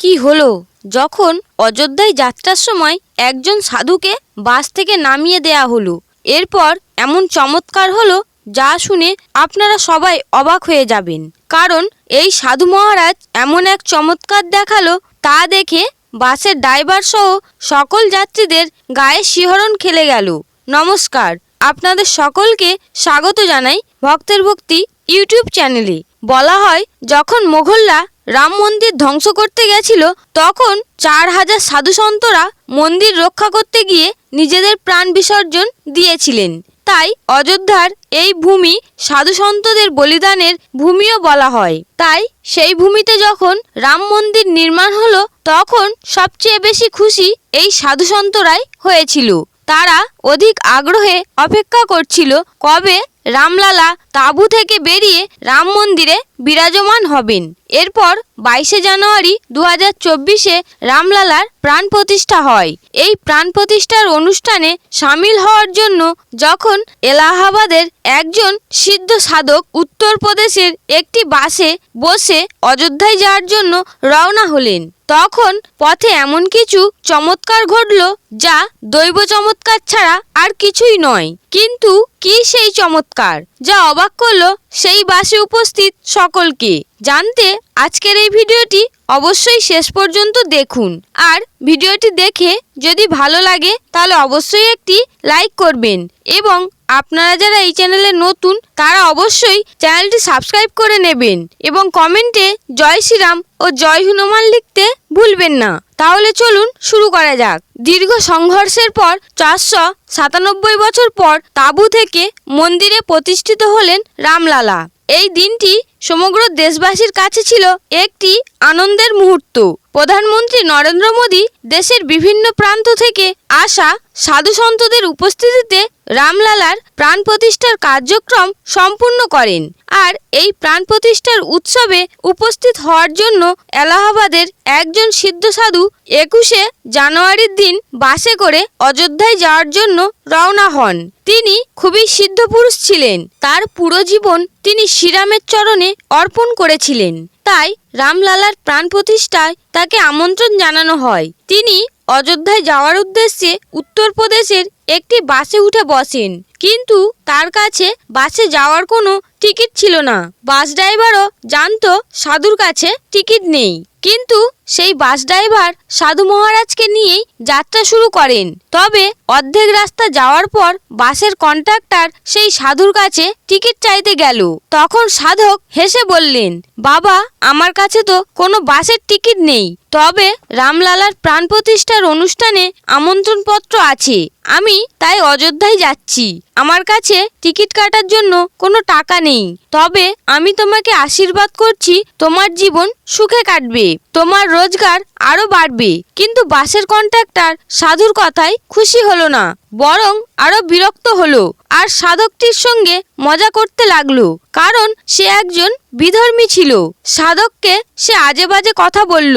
কি হলো? যখন অযোধ্যায় যাত্রার সময় একজন সাধুকে বাস থেকে নামিয়ে দেয়া হলো, এরপর এমন চমৎকার হলো যা শুনে আপনারা সবাই অবাক হয়ে যাবেন। কারণ এই সাধু মহারাজ এমন এক চমৎকার দেখাল তা দেখে বাসের ড্রাইভার সহ সকল যাত্রীদের গায়ে শিহরণ খেলে গেল। নমস্কার, আপনাদের সকলকে স্বাগত জানাই ভক্তের ভক্তি ইউটিউব চ্যানেলে। বলা হয়, যখন মোঘলরা রাম মন্দির ধ্বংস করতে গেছিল, তখন চার হাজার সাধু সন্তরা মন্দির রক্ষা করতে গিয়ে নিজেদের প্রাণ বিসর্জন দিয়েছিলেন। তাই অযোধ্যার এই ভূমি সাধু সন্তদের বলিদানের ভূমিও বলা হয়। তাই সেই ভূমিতে যখন রাম মন্দির নির্মাণ হলো, তখন সবচেয়ে বেশি খুশি এই সাধু সন্তরাই হয়েছিল। তারা অধিক আগ্রহে অপেক্ষা করছিল কবে রামলালা তাঁবু থেকে বেরিয়ে রাম মন্দিরে বিরাজমান হবেন। এরপর বাইশে জানুয়ারি দু হাজার চব্বিশে রামলালার প্রাণ প্রতিষ্ঠা হয়। এই প্রাণ প্রতিষ্ঠার অনুষ্ঠানে সামিল হওয়ার জন্য যখন এলাহাবাদের একজন সিদ্ধ সাধক উত্তরপ্রদেশের একটি বাসে বসে অযোধ্যায় যাওয়ার জন্য রওনা হলেন, তখন পথে এমন কিছু চমৎকার ঘটল যা দৈব চমৎকার ছাড়া আর কিছুই নয়। কিন্তু কি সেই চমৎকার? যা অবাক করল সেই বাসে উপস্থিত সকলকে। জানতে আজকের এই ভিডিওটি অবশ্যই শেষ পর্যন্ত দেখুন। আর ভিডিওটি দেখে যদি ভালো লাগে তাহলে অবশ্যই একটি লাইক করবেন এবং আপনারা যারা এই চ্যানেলে নতুন, তারা অবশ্যই চ্যানেলটি সাবস্ক্রাইব করে নেবেন এবং কমেন্টে জয় শ্রীরাম ও জয় হনুমান লিখতে ভুলবেন না। তাহলে চলুন শুরু করা যাক। দীর্ঘ সংঘর্ষের পর চারশো সাতানব্বই বছর পর তাঁবু থেকে মন্দিরে প্রতিষ্ঠিত হলেন রামলালা। এই দিনটি সমগ্র দেশবাসীর কাছে ছিল একটি আনন্দের মুহূর্ত। প্রধানমন্ত্রী নরেন্দ্র মোদী দেশের বিভিন্ন প্রান্ত থেকে আসা সাধু সন্তদের উপস্থিতিতে রামলালার প্রাণ প্রতিষ্ঠার কার্যক্রম সম্পূর্ণ করেন আর এই প্রাণ প্রতিষ্ঠার উৎসবে উপস্থিত হওয়ার জন্য এলাহাবাদের একজন সিদ্ধ সাধু একুশে জানুয়ারির দিন বাসে করে অযোধ্যায় যাওয়ার জন্য রওনা হন। তিনি খুবই সিদ্ধ পুরুষ ছিলেন। তার পুরো জীবন তিনি শ্রীরামের চরণে অর্পণ করেছিলেন। তাই রামলালার প্রাণ প্রতিষ্ঠায় তাকে আমন্ত্রণ জানানো হয়। তিনি অযোধ্যায় যাওয়ার উদ্দেশ্যে উত্তরপ্রদেশের একটি বাসে উঠে বসেন। কিন্তু তার কাছে বাসে যাওয়ার কোনো টিকিট ছিল না। বাস ড্রাইভারও জানতো সাধুর কাছে টিকিট নেই। কিন্তু সেই বাস ড্রাইভার সাধু মহারাজকে নিয়েই যাত্রা শুরু করেন। তবে অর্ধেক রাস্তা যাওয়ার পর বাসের কন্ট্রাক্টর সেই সাধুর কাছে টিকিট চাইতে গেল। তখন সাধক হেসে বললেন, বাবা, আমার কাছে তো কোনো বাসের টিকিট নেই। তবে রামলালার প্রাণ প্রতিষ্ঠার অনুষ্ঠানে আমন্ত্রণপত্র আছে। আমি তাই অযোধ্যায় যাচ্ছি। আমার কাছে টিকিট কাটার জন্য কোনো টাকা নেই। তবে আমি তোমাকে আশীর্বাদ করছি, তোমার জীবন সুখে কাটবে। তোমার রোজগার আরও বাড়বে। কিন্তু বাসের কন্ট্রাক্টর সাধুর কথায় খুশি হলো না, বরং আরও বিরক্ত হলো আর সাধকটির সঙ্গে মজা করতে লাগল, কারণ সে একজন বিধর্মী ছিল। সাধককে সে আজে বাজে কথা বলল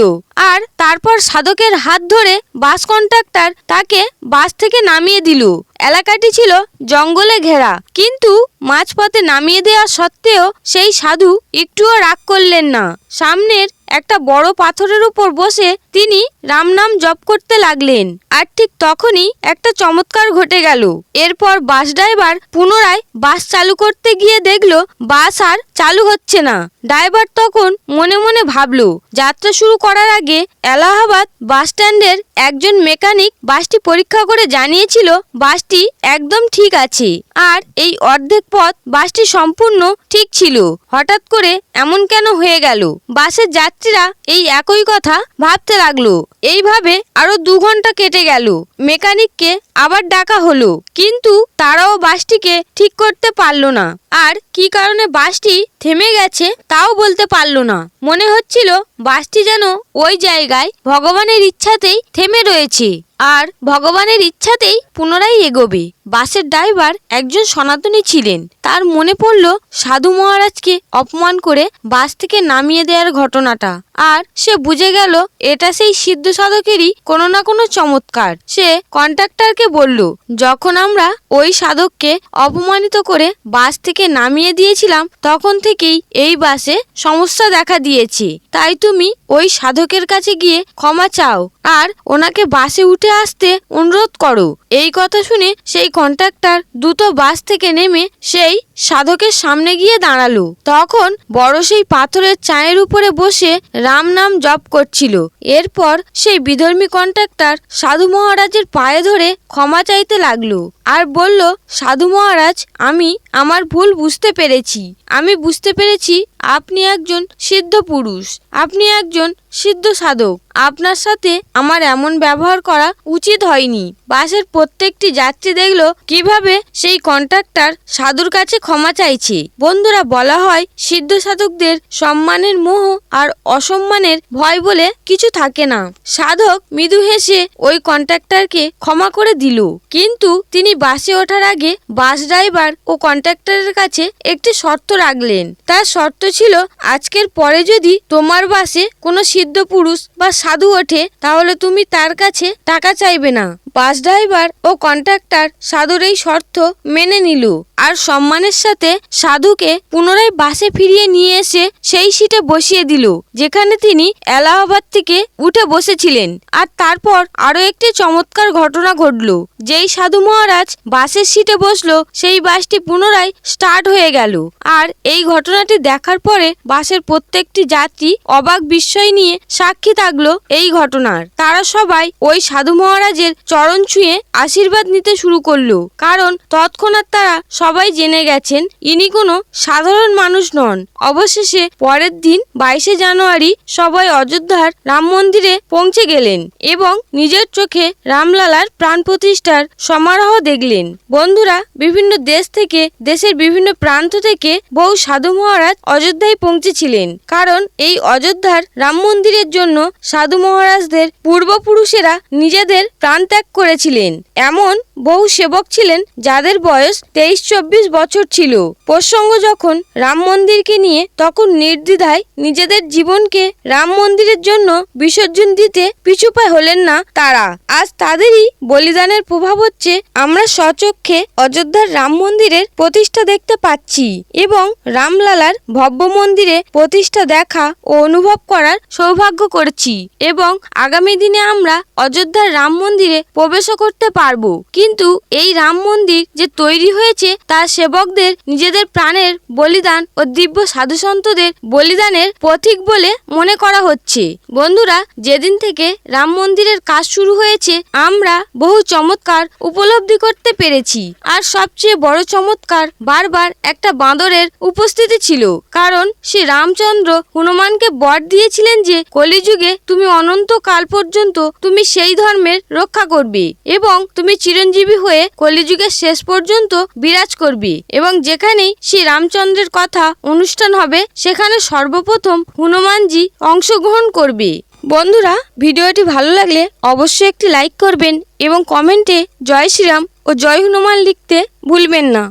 আর তারপর সাধকের হাত ধরে বাস কন্ট্রাক্টর তাকে বাস থেকে নামিয়ে দিল। এলাকাটি ছিল জঙ্গলে ঘেরা, কিন্তু মাঝপথে নামিয়ে দেওয়া সত্ত্বেও সেই সাধু একটুও রাগ করলেন না। সামনের একটা বড় পাথরের উপর বসে তিনি রাম নাম জপ করতে লাগলেন। আর ঠিক তখনই একটা চমৎকার ঘটে গেল। এরপর বাস ড্রাইভার পুনরায় বাস চালু করতে গিয়ে দেখল, বাস আর চালু হচ্ছে না। ড্রাইভার তখন মনে মনে ভাবলো, যাত্রা শুরু করার আগে এলাহাবাদ বাস স্ট্যান্ডের একজন মেকানিক বাসটি পরীক্ষা করে জানিয়েছিল, বাসটি একদম ঠিক আছে। আর এই অর্ধেক পথ বাসটি সম্পূর্ণ ঠিক ছিল। হঠাৎ করে এমন কেন হয়ে গেল? বাসের যাত্রীরা এই একই কথা ভাবতে লাগল। এইভাবে আরও দু ঘণ্টা কেটে গেল। মেকানিককে আবার ডাকা হলো, কিন্তু তারাও বাসটিকে ঠিক করতে পারল না। আর কি কারণে বাসটি থেমে গেছে তাও বলতে পারল না। মনে হচ্ছিল বাসটি যেন ওই জায়গায় ভগবানের ইচ্ছাতেই থেমে রয়েছে। আর ভগবানের ইচ্ছাতেই পুনরায় এগোবে। বাসের ড্রাইভার একজন সনাতনী ছিলেন। তার মনে পড়ল সাধু মহারাজকে অপমান করে বাস থেকে নামিয়ে দেওয়ার ঘটনাটা। আর সে বুঝে গেল, এটা সেই সিদ্ধ সাধকেরই কোনো না কোনো চমৎকার। সে কন্ট্রাক্টরকে বলল, যখন আমরা ওই সাধককে অপমানিত করে বাস থেকে নামিয়ে দিয়েছিলাম, তখন থেকেই এই বাসে সমস্যা দেখা দিয়েছে। তাই তুমি ওই সাধকের কাছে গিয়ে ক্ষমা চাও আর ওনাকে বাসে উঠে আসতে অনুরোধ করো। এই কথা শুনে সেই কন্ট্রাক্টর দ্রুত বাস থেকে নেমে সেই সাধকের সামনে গিয়ে দাঁড়াল। তখন বড় সেই পাথরের চায়ের উপরে বসে রাম নাম জপ করছিল। এরপর সেই বিধর্মী কন্ট্রাক্টর সাধু মহারাজের পায়ে ধরে ক্ষমা চাইতে লাগল। আর বলল, সাধু মহারাজ, আমি আমার ভুল বুঝতে পেরেছি। আমি বুঝতে পেরেছি আপনি একজন সিদ্ধ পুরুষ। আপনি একজন সিদ্ধ সাধক। আপনার সাথে আমার এমন ব্যবহার করা উচিত হয়নি। বাসের প্রত্যেকটি যাত্রী দেখল কীভাবে সেই কন্ট্রাক্টর সাধুর কাছে ক্ষমা চাইছে। বন্ধুরা, বলা হয় সিদ্ধ সাধকদের সম্মানের মোহ আর অসম্মানের ভয় বলে কিছু থাকে না। সাধক মৃদু হেসে ওই কন্ট্রাক্টরকে ক্ষমা করে দিল। কিন্তু তিনি বাসে ওঠার আগে বাস ড্রাইভার ও কন্ট্রাক্টরের কাছে একটি শর্ত রাখলেন। তার শর্ত ছিল, আজকের পরে যদি তোমার বাসে কোনো সিদ্ধ পুরুষ বা সাধু ওঠে, তাহলে তুমি তার কাছে টাকা চাইবে না। বাস ড্রাইভার ও কন্ট্রাক্টর সাধুর এই শর্ত মেনে নিল। আর সম্মানের সাথে সাধুকে পুনরায় বাসে ফিরিয়ে নিয়ে এসে সেই সিটে বসিয়ে দিল, যেখানে তিনি এলাহাবাদ থেকে উঠে বসেছিলেন। আর তারপর আরও একটি চমৎকার ঘটনা ঘটলো, যেই সাধু মহারাজ বাসের সিটে বসল, সেই বাসটি পুনরায় স্টার্ট হয়ে গেল। আর এই ঘটনাটি দেখার পরে বাসের প্রত্যেকটি যাত্রী অবাক বিস্ময় নিয়ে সাক্ষী থাকল এই ঘটনার। তারা সবাই ওই সাধু মহারাজের চরণ ছুঁয়ে আশীর্বাদ নিতে শুরু করল। কারণ তৎক্ষণাৎ তারা সবাই জেনে গেছেন, ইনি কোনো সাধারণ মানুষ নন। অবশেষে পরের দিন বাইশে জানুয়ারি সবাই অযোধ্যার রাম মন্দিরে পৌঁছে গেলেন এবং নিজের চোখে রামলালার প্রাণ প্রতিষ্ঠার সমারোহ দেখলেন। বন্ধুরা, বিভিন্ন দেশ থেকে, দেশের বিভিন্ন প্রান্ত থেকে বহু সাধু মহারাজ অযোধ্যায় পৌঁছেছিলেন। কারণ এই অযোধ্যার রাম মন্দিরের জন্য সাধু মহারাজদের পূর্বপুরুষেরা নিজেদের প্রাণ ত্যাগ করেছিলেন। এমন বহু সেবক ছিলেন যাদের বয়স তেইশ চব্বিশ বছর ছিল। প্রসঙ্গ যখন রাম মন্দিরকে নিয়ে তখন নির্দ্বিধায় নিজেদের জীবনকে রাম মন্দিরের জন্য বিসর্জন দিতে পিছুপায় হলেন না তারা। আজ তাদেরই বলিদানের প্রভাব হচ্ছে আমরা স্বচক্ষে অযোধ্যার রাম মন্দিরের প্রতিষ্ঠা দেখতে পাচ্ছি এবং রামলালার ভব্য মন্দিরে প্রতিষ্ঠা দেখা ও অনুভব করার সৌভাগ্য করছি। এবং আগামী দিনে আমরা অযোধ্যার রাম মন্দিরে প্রবেশও করতে পারব। কিন্তু এই রাম মন্দির যে তৈরি হয়েছে তার সেবকদের নিজেদের প্রাণের বলিদান ও দিব্য সাধুসন্তদের বলিদানের পথিক বলে মনে করা হচ্ছে। বন্ধুরা, যেদিন থেকে রাম মন্দিরের কাজ শুরু হয়েছে, আমরা বহু চমৎকার উপলব্ধি করতে পেরেছি। আর সবচেয়ে বড় চমৎকার বারবার একটা বাঁদরের উপস্থিতি ছিল। কারণ শ্রী রামচন্দ্র হনুমানকে বর দিয়েছিলেন যে, কলিযুগে তুমি অনন্ত কাল পর্যন্ত তুমি সেই ধর্মের রক্ষা করবে। এবং তুমি চিরঞ্জীবী হয়ে কলিযুগের শেষ পর্যন্ত বিরাজ করবে এবং যেখানেই শ্রী রামচন্দ্রের কথা অনুষ্ঠান হবে, সেখানে সর্বপ্রথম হনুমানজি অংশগ্রহণ করবে। বন্ধুরা, ভিডিওটি ভালো লাগলে অবশ্যই একটি লাইক করবেন এবং কমেন্টে জয় শ্রীরাম ও জয় হনুমান লিখতে ভুলবেন না।